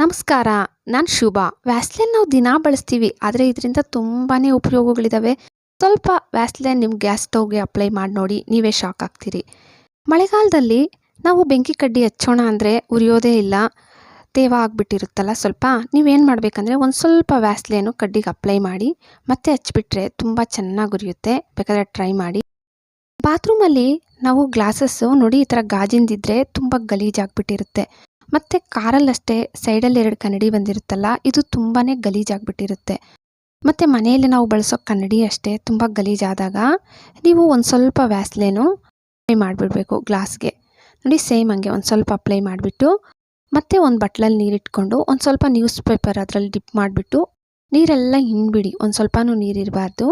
ನಮಸ್ಕಾರ, ನಾನು ಶುಭ. ವ್ಯಾಸ್ಲೈನ್ ನಾವು ದಿನಾ ಬಳಸ್ತೀವಿ, ಆದರೆ ಇದರಿಂದ ತುಂಬಾ ಉಪಯೋಗಗಳಿದ್ದಾವೆ ಸ್ವಲ್ಪ ವ್ಯಾಸ್ಲೈನ್ ನಿಮ್ಮ ಗ್ಯಾಸ್ ಸ್ಟವ್ಗೆ ಅಪ್ಲೈ ಮಾಡಿ ನೋಡಿ, ನೀವೇ ಶಾಕ್ ಆಗ್ತೀರಿ. ಮಳೆಗಾಲದಲ್ಲಿ ನಾವು ಬೆಂಕಿ ಕಡ್ಡಿ ಹಚ್ಚೋಣ ಅಂದರೆ ಉರಿಯೋದೇ ಇಲ್ಲ. ತೇವ ಆಗಿಬಿಟ್ಟಿರುತ್ತಲ್ಲ ಸ್ವಲ್ಪ, ನೀವೇನು ಮಾಡಬೇಕಂದ್ರೆ ಒಂದು ಸ್ವಲ್ಪ ವ್ಯಾಸ್ಲೇನು ಕಡ್ಡಿಗೆ ಅಪ್ಲೈ ಮಾಡಿ, ಮತ್ತೆ ಹಚ್ಬಿಟ್ರೆ ತುಂಬ ಚೆನ್ನಾಗಿ ಉರಿಯುತ್ತೆ. ಬೇಕಾದರೆ ಟ್ರೈ ಮಾಡಿ. ಬಾತ್ರೂಮಲ್ಲಿ ನಾವು ಗ್ಲಾಸಸ್ಸು ನೋಡಿ ಈ ಥರ ಗಾಜಿಂದಿದ್ರೆ ತುಂಬ ಗಲೀಜಾಗ್ಬಿಟ್ಟಿರುತ್ತೆ. ಮತ್ತು ಕಾರಲ್ಲಷ್ಟೇ ಸೈಡಲ್ಲಿ ಎರಡು ಕನ್ನಡಿ ಬಂದಿರುತ್ತಲ್ಲ, ಇದು ತುಂಬಾ ಗಲೀಜಾಗ್ಬಿಟ್ಟಿರುತ್ತೆ. ಮತ್ತು ಮನೆಯಲ್ಲಿ ನಾವು ಬಳಸೋ ಕನ್ನಡಿ ಅಷ್ಟೇ ತುಂಬ ಗಲೀಜಾದಾಗ, ನೀವು ಒಂದು ಸ್ವಲ್ಪ ವ್ಯಾಸ್ಲೇನು ಅಪ್ಲೈ ಮಾಡಿಬಿಡ್ಬೇಕು ಗ್ಲಾಸ್ಗೆ. ನೋಡಿ, ಸೇಮ್ ಹಂಗೆ ಒಂದು ಸ್ವಲ್ಪ ಅಪ್ಲೈ ಮಾಡಿಬಿಟ್ಟು, ಮತ್ತೆ ಒಂದು ಬಟ್ಲಲ್ಲಿ ನೀರಿಟ್ಕೊಂಡು ಒಂದು ಸ್ವಲ್ಪ ನ್ಯೂಸ್ ಪೇಪರ್ ಅದರಲ್ಲಿ ಡಿಪ್ ಮಾಡಿಬಿಟ್ಟು ನೀರೆಲ್ಲ ಹಿಂಡ್ಬಿಡಿ ಒಂದು ಸ್ವಲ್ಪನೂ ನೀರಿರಬಾರ್ದು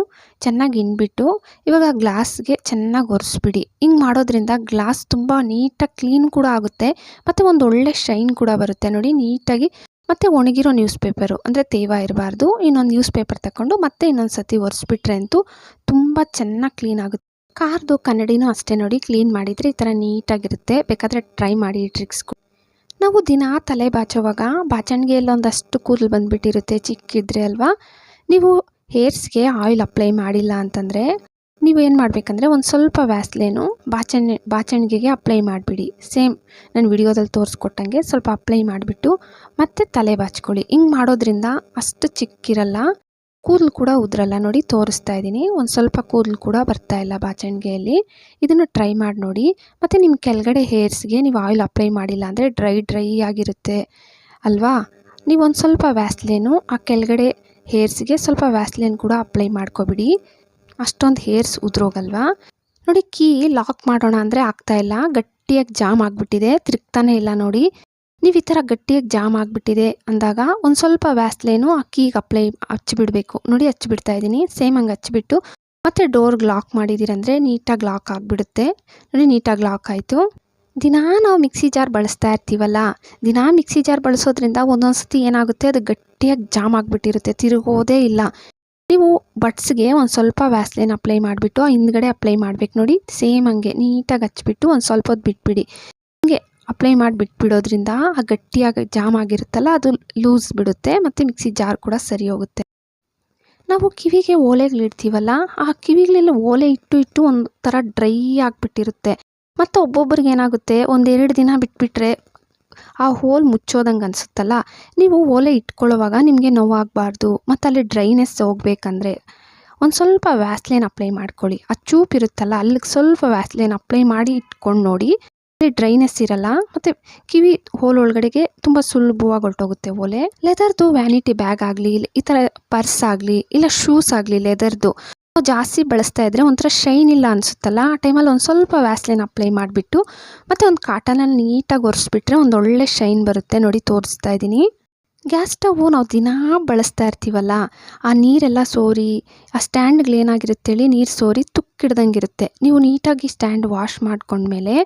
ಚೆನ್ನಾಗಿ ಹಿಂಡ್ಬಿಟ್ಟು ಇವಾಗ ಗ್ಲಾಸ್ಗೆ ಚೆನ್ನಾಗಿ ಒರೆಸ್ಬಿಡಿ. ಹಿಂಗೆ ಮಾಡೋದ್ರಿಂದ ಗ್ಲಾಸ್ ತುಂಬ ನೀಟಾಗಿ ಕ್ಲೀನ್ ಕೂಡ ಆಗುತ್ತೆ, ಮತ್ತು ಒಂದು ಒಳ್ಳೆ ಶೈನ್ ಕೂಡ ಬರುತ್ತೆ ನೋಡಿ ನೀಟಾಗಿ. ಮತ್ತು ಒಣಗಿರೋ ನ್ಯೂಸ್ ಪೇಪರು ಅಂದರೆ ತೇವ ಇರಬಾರ್ದು, ಇನ್ನೊಂದು ನ್ಯೂಸ್ ಪೇಪರ್ ತಗೊಂಡು ಮತ್ತೆ ಇನ್ನೊಂದು ಸತಿ ಒರೆಸ್ಬಿಟ್ರೆ ಅಂತೂ ತುಂಬ ಚೆನ್ನಾಗಿ ಕ್ಲೀನ್ ಆಗುತ್ತೆ. ಕಾರ್ದು ಕನ್ನಡಿನೂ ಅಷ್ಟೇ ನೋಡಿ, ಕ್ಲೀನ್ ಮಾಡಿದರೆ ಈ ಥರ ನೀಟಾಗಿರುತ್ತೆ. ಬೇಕಾದರೆ ಟ್ರೈ ಮಾಡಿ ಟ್ರಿಕ್ಸ್ ನಾವು ದಿನ ತಲೆ ಬಾಚುವಾಗ ಬಾಚಣಿಗೆಯಲ್ಲಿ ಒಂದಷ್ಟು ಕೂದಲು ಬಂದುಬಿಟ್ಟಿರುತ್ತೆ, ಚಿಕ್ಕಿದ್ರೆ ಅಲ್ವಾ? ನೀವು ಹೇರ್ಸ್ಗೆ ಆಯಿಲ್ ಅಪ್ಲೈ ಮಾಡಿಲ್ಲ ಅಂತಂದರೆ ನೀವು ಏನು ಮಾಡಬೇಕಂದ್ರೆ ಒಂದು ಸ್ವಲ್ಪ ವ್ಯಾಸ್ಲೇನು ಬಾಚಣ, ಬಾಚಣಿಗೆಗೆ ಅಪ್ಲೈ ಮಾಡಿಬಿಡಿ. ಸೇಮ್ ನಾನು ವಿಡಿಯೋದಲ್ಲಿ ತೋರಿಸ್ಕೊಟ್ಟಂಗೆ ಸ್ವಲ್ಪ ಅಪ್ಲೈ ಮಾಡಿಬಿಟ್ಟು ಮತ್ತೆ ತಲೆ ಬಾಚ್ಕೊಳ್ಳಿ. ಹಿಂಗೆ ಮಾಡೋದ್ರಿಂದ ಅಷ್ಟು ಚಿಕ್ಕಿರಲ್ಲ. ಕೂದಲು ಕೂಡ ಉದ್ರಲ್ಲ. ನೋಡಿ, ತೋರಿಸ್ತಾ ಇದ್ದೀನಿ. ಒಂದು ಸ್ವಲ್ಪ ಕೂದಲು ಕೂಡ ಬರ್ತಾ ಇಲ್ಲ ಬಾಚಣಿಗೆಯಲ್ಲಿ. ಇದನ್ನು ಟ್ರೈ ಮಾಡಿ ನೋಡಿ. ಮತ್ತು ನಿಮ್ಮ ಕೆಳಗಡೆ ಹೇರ್ಸ್ಗೆ ನೀವು ಆಯಿಲ್ ಅಪ್ಲೈ ಮಾಡಿಲ್ಲ ಅಂದರೆ ಡ್ರೈ ಡ್ರೈ ಆಗಿರುತ್ತೆ. ಅಲ್ವಾ? ನೀವು ಒಂದು ಸ್ವಲ್ಪ ವ್ಯಾಸ್ಲೇನು ಆ ಕೆಳಗಡೆ ಹೇರ್ಸ್ಗೆ ಸ್ವಲ್ಪ ವ್ಯಾಸ್ಲೇನ್ ಕೂಡ ಅಪ್ಲೈ ಮಾಡ್ಕೊಬಿಡಿ. ಅಷ್ಟೊಂದು ಹೇರ್ಸ್ ಉದ್ರೋಗಲ್ವಾ? ನೋಡಿ, ಕೀ ಲಾಕ್ ಮಾಡೋಣ ಅಂದರೆ ಆಗ್ತಾಯಿಲ್ಲ ಗಟ್ಟಿಯಾಗಿ ಜಾಮ್ ಆಗಿಬಿಟ್ಟಿದೆ. ತಿರುಗ್ತಾನೆ ಇಲ್ಲ ನೋಡಿ. ನೀವು ಈ ಥರ ಗಟ್ಟಿಯಾಗಿ ಜಾಮ್ ಆಗಿಬಿಟ್ಟಿದೆ ಅಂದಾಗ ಒಂದು ಸ್ವಲ್ಪ ವ್ಯಾಸ್ಲೇನು ಅಕ್ಕಿಗೆ ಕೀಗೆ ಅಪ್ಲೈ ಹಚ್ಚಿಬಿಡ್ಬೇಕು. ನೋಡಿ ಹಚ್ಚಿಬಿಡ್ತಾ ಇದ್ದೀನಿ. ಸೇಮ್ ಹಂಗೆ ಹಚ್ಚಿಬಿಟ್ಟು ಮತ್ತು ಡೋರ್ಗೆ ಲಾಕ್ ಮಾಡಿದ್ದೀರಂದರೆ ನೀಟಾಗಿ ಲಾಕ್ ಆಗಿಬಿಡುತ್ತೆ. ನೋಡಿ ನೀಟಾಗಿ ಲಾಕ್ ಆಯಿತು. ದಿನಾ ನಾವು ಮಿಕ್ಸಿ ಜಾರ್ ಬಳಸ್ತಾ ಇರ್ತೀವಲ್ಲ, ದಿನಾ ಮಿಕ್ಸಿ ಜಾರ್ ಬಳಸೋದ್ರಿಂದ ಒಂದೊಂದು ಸತಿ ಏನಾಗುತ್ತೆ? ಅದು ಗಟ್ಟಿಯಾಗಿ ಜಾಮ್ ಆಗಿಬಿಟ್ಟಿರುತ್ತೆ. ತಿರುಗೋದೇ ಇಲ್ಲ. ನೀವು ಬಟ್ಸ್ಗೆ ಒಂದು ಸ್ವಲ್ಪ ವ್ಯಾಸ್ಲೇನ್ ಅಪ್ಲೈ ಮಾಡಿಬಿಟ್ಟು ಹಿಂದ್ಗಡೆ ಅಪ್ಲೈ ಮಾಡ್ಬೇಕು. ನೋಡಿ ಸೇಮ್ ಹಂಗೆ ನೀಟಾಗಿ ಹಚ್ಬಿಟ್ಟು ಒಂದು ಸ್ವಲ್ಪ ಹೊತ್ತು ಬಿಟ್ಬಿಡಿ. ಅಪ್ಲೈ ಮಾಡಿ ಬಿಟ್ಬಿಡೋದ್ರಿಂದ ಆ ಗಟ್ಟಿಯಾಗಿ ಜಾಮ್ ಆಗಿರುತ್ತಲ್ಲ, ಅದು ಲೂಸ್ ಬಿಡುತ್ತೆ ಮತ್ತು ಮಿಕ್ಸಿ ಜಾರ್ ಕೂಡ ಸರಿ ಹೋಗುತ್ತೆ. ನಾವು ಕಿವಿಗೆ ಓಲೆಗಳಿಡ್ತೀವಲ್ಲ ಆ ಕಿವಿಗಳೆಲ್ಲ ಓಲೆ ಇಟ್ಟು ಇಟ್ಟು ಒಂದು ಥರ ಡ್ರೈ ಆಗಿಬಿಟ್ಟಿರುತ್ತೆ. ಮತ್ತು ಒಬ್ಬೊಬ್ಬರಿಗೆ ಏನಾಗುತ್ತೆ, ಒಂದೆರಡು ದಿನ ಬಿಟ್ಬಿಟ್ರೆ ಆ ಹೋಲ್ ಮುಚ್ಚೋದಂಗೆ ಅನಿಸುತ್ತಲ್ಲ, ನೀವು ಓಲೆ ಇಟ್ಕೊಳ್ಳೋವಾಗ ನಿಮಗೆ ನೋವಾಗಬಾರ್ದು, ಮತ್ತು ಅಲ್ಲಿ ಡ್ರೈನೆಸ್ ಹೋಗ್ಬೇಕಂದ್ರೆ ಒಂದು ಸ್ವಲ್ಪ ವ್ಯಾಸ್ಲೇನ್ ಅಪ್ಲೈ ಮಾಡ್ಕೊಳ್ಳಿ. ಆ ಚೂಪ್ ಇರುತ್ತಲ್ಲ, ಅಲ್ಲಿಗೆ ಸ್ವಲ್ಪ ವ್ಯಾಸ್ಲೇನ್ ಅಪ್ಲೈ ಮಾಡಿ ಇಟ್ಕೊಂಡು ನೋಡಿ ಡ್ರೈನೆಸ್ ಇರಲ್ಲ, ಮತ್ತೆ ಕಿವಿ ಹೋಲ್ ಒಳಗಡೆಗೆ ತುಂಬ ಸುಲಭವಾಗಿ ಹೊರಟೋಗುತ್ತೆ ಓಲೆ ಲೆದರ್ದು ವ್ಯಾನಿಟಿ ಬ್ಯಾಗ್ ಆಗಲಿ ಈ ಥರ ಪರ್ಸ್ ಆಗಲಿ, ಇಲ್ಲ ಶೂಸ್ ಆಗಲಿ ಲೆದರ್ದು ಜಾಸ್ತಿ ಬಳಸ್ತಾ ಇದ್ರೆ ಒಂಥರ ಶೈನ್ ಇಲ್ಲ ಅನ್ಸುತ್ತಲ್ಲ, ಆ ಟೈಮಲ್ಲಿ ಒಂದು ಸ್ವಲ್ಪ ವ್ಯಾಸ್ಲಿನ್ ಅಪ್ಲೈ ಮಾಡಿಬಿಟ್ಟು, ಮತ್ತೆ ಒಂದು ಕಾಟನಲ್ಲಿ ನೀಟಾಗಿ ಒರೆಸ್ಬಿಟ್ರೆ ಒಂದು ಒಳ್ಳೆ ಶೈನ್ ಬರುತ್ತೆ ನೋಡಿ ತೋರಿಸ್ತಾ ಇದ್ದೀನಿ. ಗ್ಯಾಸ್ ಸ್ಟವ್ ನಾವು ದಿನಾ ಬಳಸ್ತಾ ಇರ್ತೀವಲ್ಲ, ಆ ನೀರೆಲ್ಲ ಸೋರಿ, ಆ ಸ್ಟ್ಯಾಂಡ್ಗಳೇನಾಗಿರುತ್ತೆ ಹೇಳಿ ನೀರು ಸೋರಿ ತುಕ್ಕಿಡ್ದಂಗಿರುತ್ತೆ. ನೀವು ನೀಟಾಗಿ ಸ್ಟ್ಯಾಂಡ್ ವಾಶ್ ಮಾಡ್ಕೊಂಡ್ಮೇಲೆ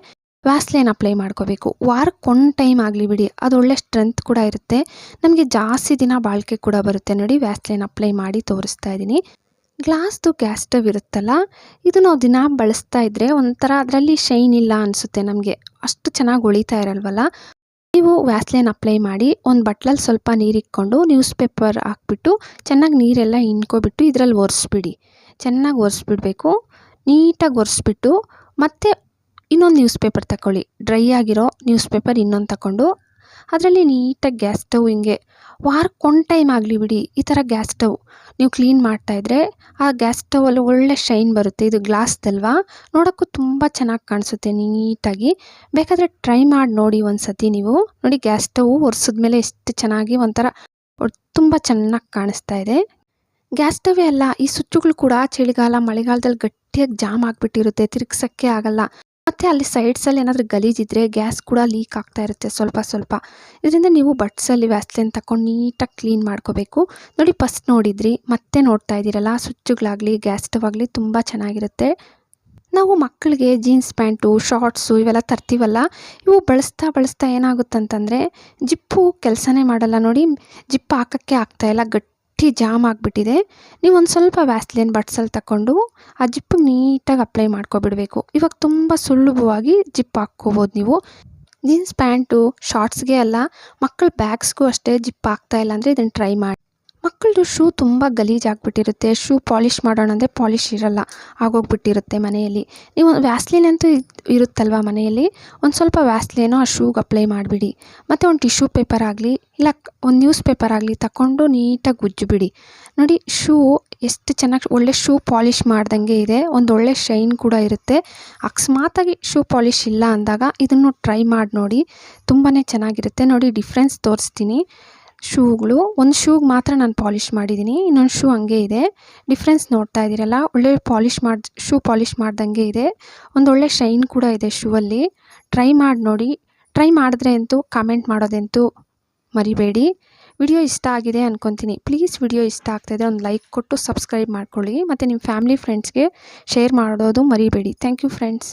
ವ್ಯಾಸ್ಲೇನ್ ಅಪ್ಲೈ ಮಾಡ್ಕೋಬೇಕು. ವಾರಕ್ಕೆ ಒಂದು ಟೈಮ್ ಆಗಲಿ ಬಿಡಿ, ಅದು ಒಳ್ಳೆ ಸ್ಟ್ರೆಂತ್ ಕೂಡ ಇರುತ್ತೆ. ನಮಗೆ ಜಾಸ್ತಿ ದಿನ ಬಾಳಿಕೆ ಕೂಡ ಬರುತ್ತೆ. ನೋಡಿ ವ್ಯಾಸ್ಲೈನ್ ಅಪ್ಲೈ ಮಾಡಿ ತೋರಿಸ್ತಾ ಇದ್ದೀನಿ ಗ್ಲಾಸ್ದು ಗ್ಯಾಸ್ ಸ್ಟವ್ ಇರುತ್ತಲ್ಲ, ಇದು ನಾವು ದಿನ ಬಳಸ್ತಾ ಇದ್ದರೆ ಒಂಥರ ಅದರಲ್ಲಿ ಶೈನ್ ಇಲ್ಲ ಅನಿಸುತ್ತೆ ನಮಗೆ. ಅಷ್ಟು ಚೆನ್ನಾಗಿ ಒಳಿತಾ ಇರಲ್ವಲ್ಲ? ನೀವು ವ್ಯಾಸ್ಲೈನ್ ಅಪ್ಲೈ ಮಾಡಿ ಒಂದು ಬಟ್ಲಲ್ಲಿ ಸ್ವಲ್ಪ ನೀರಿಕ್ಕೊಂಡು ನ್ಯೂಸ್ ಪೇಪರ್ ಹಾಕ್ಬಿಟ್ಟು ಚೆನ್ನಾಗಿ ನೀರೆಲ್ಲ ಹಿಂಡ್ಕೊಬಿಟ್ಟು ಇದರಲ್ಲಿ ಒರೆಸ್ಬಿಡಿ. ಚೆನ್ನಾಗಿ ಒರೆಸ್ಬಿಡ್ಬೇಕು. ನೀಟಾಗಿ ಒರೆಸ್ಬಿಟ್ಟು ಮತ್ತೆ ಇನ್ನೊಂದು ನ್ಯೂಸ್ ಪೇಪರ್ ತಗೊಳ್ಳಿ ಡ್ರೈ ಆಗಿರೋ ನ್ಯೂಸ್ ಪೇಪರ್ ಇನ್ನೊಂದು ತಗೊಂಡು ಅದರಲ್ಲಿ ನೀಟಾಗಿ ಗ್ಯಾಸ್ ಸ್ಟವ್ ಹಿಂಗೆ ವಾರಕ್ಕೆ ಒಂದು ಟೈಮ್ ಆಗಲಿ ಬಿಡಿ, ಈ ಥರ ಗ್ಯಾಸ್ ಸ್ಟವ್ ನೀವು ಕ್ಲೀನ್ ಮಾಡ್ತಾಯಿದ್ರೆ ಆ ಗ್ಯಾಸ್ ಸ್ಟವಲ್ಲಿ ಒಳ್ಳೆ ಶೈನ್ ಬರುತ್ತೆ. ಇದು ಗ್ಲಾಸ್ದಲ್ವಾ ನೋಡೋಕ್ಕೂ ತುಂಬ ಚೆನ್ನಾಗಿ ಕಾಣಿಸುತ್ತೆ ನೀಟಾಗಿ. ಬೇಕಾದರೆ ಟ್ರೈ ಮಾಡಿ ನೋಡಿ ಒಂದು ಸತಿ ನೀವು. ನೋಡಿ ಗ್ಯಾಸ್ ಸ್ಟವ್ ಒರೆಸಿದ್ಮೇಲೆ ಎಷ್ಟು ಚೆನ್ನಾಗಿ ಒಂಥರ ತುಂಬ ಚೆನ್ನಾಗಿ ಕಾಣಿಸ್ತಾ ಇದೆ. ಗ್ಯಾಸ್ ಸ್ಟವೇ ಅಲ್ಲ, ಈ ಸುಚ್ಚುಗಳು ಕೂಡ ಚಳಿಗಾಲ, ಮಳೆಗಾಲದಲ್ಲಿ ಗಟ್ಟಿಯಾಗಿ ಜಾಮ್ ಆಗಿಬಿಟ್ಟಿರುತ್ತೆ. ತಿರುಗ್ಸೋಕ್ಕೆ ಆಗಲ್ಲ. ಮತ್ತು ಅಲ್ಲಿ ಸೈಡ್ಸಲ್ಲಿ ಏನಾದರೂ ಗಲೀಜಿದ್ರೆ ಗ್ಯಾಸ್ ಕೂಡ ಲೀಕ್ ಆಗ್ತಾ ಇರುತ್ತೆ ಸ್ವಲ್ಪ ಸ್ವಲ್ಪ. ಇದರಿಂದ ನೀವು ಬಟ್ಸಲ್ಲಿ ವ್ಯಾಸ್ಲೇನ್ ತಗೊಂಡು ನೀಟಾಗಿ ಕ್ಲೀನ್ ಮಾಡ್ಕೋಬೇಕು. ನೋಡಿ ಫಸ್ಟ್ ನೋಡಿದ್ರಿ, ಮತ್ತೆ ನೋಡ್ತಾ ಇದ್ದೀರಲ್ಲ ಸ್ವಿಚ್ಚುಗಳಾಗಲಿ ಗ್ಯಾಸ್ ಸ್ಟವ್ ಆಗಲಿ ತುಂಬ ಚೆನ್ನಾಗಿರುತ್ತೆ. ನಾವು ಮಕ್ಕಳಿಗೆ ಜೀನ್ಸ್ ಪ್ಯಾಂಟು ಶಾರ್ಟ್ಸು ಇವೆಲ್ಲ ತರ್ತೀವಲ್ಲ, ಇವು ಬಳಸ್ತಾ ಬಳಸ್ತಾ ಏನಾಗುತ್ತಂತಂದರೆ ಜಿಪ್ಪು ಕೆಲಸನೇ ಮಾಡಲ್ಲ ನೋಡಿ ಜಿಪ್ ಹಾಕೋಕ್ಕೆ ಆಗ್ತಾಯಿಲ್ಲ ಗಟ್ಟಿ ಜಾಮ್ ಆಗಿಬಿಟ್ಟಿದೆ. ನೀವು ಒಂದು ಸ್ವಲ್ಪ ವ್ಯಾಸ್ಲೇನ್ ಬಟ್ಸಲ್ಲಿ ತಗೊಂಡು ಆ ಜಿಪ್ಪಿಗೆ ನೀಟಾಗಿ ಅಪ್ಲೈ ಮಾಡ್ಕೊಬಿಡಬೇಕು. ಇವಾಗ ತುಂಬ ಸುಲಭವಾಗಿ ಜಿಪ್ ಹಾಕ್ಕೋಬೋದು ನೀವು. ಜೀನ್ಸ್ ಪ್ಯಾಂಟು ಶಾರ್ಟ್ಸ್ಗೆ ಅಲ್ಲ, ಮಕ್ಕಳ ಬ್ಯಾಗ್ಸ್ಗೂ ಅಷ್ಟೇ ಜಿಪ್ ಇಲ್ಲ ಅಂದರೆ ಇದನ್ನು ಟ್ರೈ ಮಾಡಿ. ಮಕ್ಕಳದು ಶೂ ತುಂಬ ಗಲೀಜಾಗ್ಬಿಟ್ಟಿರುತ್ತೆ ಶೂ ಪಾಲಿಷ್ ಮಾಡೋಣ ಅಂದರೆ ಪಾಲಿಷ್ ಇರಲ್ಲ, ಆಗೋಗ್ಬಿಟ್ಟಿರುತ್ತೆ ಮನೆಯಲ್ಲಿ. ನೀವು ವ್ಯಾಸ್ಲಿನ್ ಅಂತೂ ಇರುತ್ತಲ್ವ ಮನೆಯಲ್ಲಿ? ಒಂದು ಸ್ವಲ್ಪ ವ್ಯಾಸ್ಲಿನೋ ಆ ಶೂಗೆ ಅಪ್ಲೈ ಮಾಡಿಬಿಡಿ. ಮತ್ತು ಒಂದು ಟಿಶ್ಯೂ ಪೇಪರ್ ಆಗಲಿ, ಇಲ್ಲ ಒಂದು ನ್ಯೂಸ್ ಪೇಪರ್ ಆಗಲಿ ತಗೊಂಡು ನೀಟಾಗಿ ಉಜ್ಜಿಬಿಡಿ ನೋಡಿ, ಶೂ ಎಷ್ಟು ಚೆನ್ನಾಗಿ, ಒಳ್ಳೆ ಶೂ ಪಾಲಿಷ್ ಮಾಡ್ದಂಗೆ ಇದೆ. ಒಂದು ಒಳ್ಳೆ ಶೈನ್ ಕೂಡ ಇರುತ್ತೆ. ಅಕಸ್ಮಾತಾಗಿ ಶೂ ಪಾಲಿಷ್ ಇಲ್ಲ ಅಂದಾಗ ಇದನ್ನು ಟ್ರೈ ಮಾಡಿ ನೋಡಿ. ತುಂಬಾ ಚೆನ್ನಾಗಿರುತ್ತೆ. ನೋಡಿ, ಡಿಫ್ರೆನ್ಸ್ ತೋರಿಸ್ತೀನಿ. ಶೂಗಳು, ಒಂದು ಶೂಗೆ ಮಾತ್ರ ನಾನು ಪಾಲಿಷ್ ಮಾಡಿದ್ದೀನಿ ಇನ್ನೊಂದು ಶೂ ಹಂಗೆ ಇದೆ. ಡಿಫ್ರೆನ್ಸ್ ನೋಡ್ತಾ ಇದ್ದೀರಲ್ಲ ಒಳ್ಳೆ ಪಾಲಿಷ್ ಮಾಡಿ, ಶೂ ಪಾಲಿಷ್ ಮಾಡ್ದಂಗೆ ಇದೆ. ಒಂದು ಒಳ್ಳೆ ಶೈನ್ ಕೂಡ ಇದೆ ಶೂ ಅಲ್ಲಿ ಟ್ರೈ ಮಾಡಿ ನೋಡಿ. ಟ್ರೈ ಮಾಡಿದ್ರೆ ಅಂತೂ ಕಾಮೆಂಟ್ ಮಾಡೋದಂತೂ ಮರಿಬೇಡಿ. ವಿಡಿಯೋ ಇಷ್ಟ ಆಗಿದೆ ಅಂದ್ಕೊತೀನಿ ಪ್ಲೀಸ್ ವಿಡಿಯೋ ಇಷ್ಟ ಆಗ್ತಾಯಿದೆ ಒಂದು ಲೈಕ್ ಕೊಟ್ಟು ಸಬ್ಸ್ಕ್ರೈಬ್ ಮಾಡ್ಕೊಳ್ಳಿ. ಮತ್ತು ನಿಮ್ಮ ಫ್ಯಾಮಿಲಿ ಫ್ರೆಂಡ್ಸ್ಗೆ ಶೇರ್ ಮಾಡೋದು ಮರಿಬೇಡಿ. Thank you friends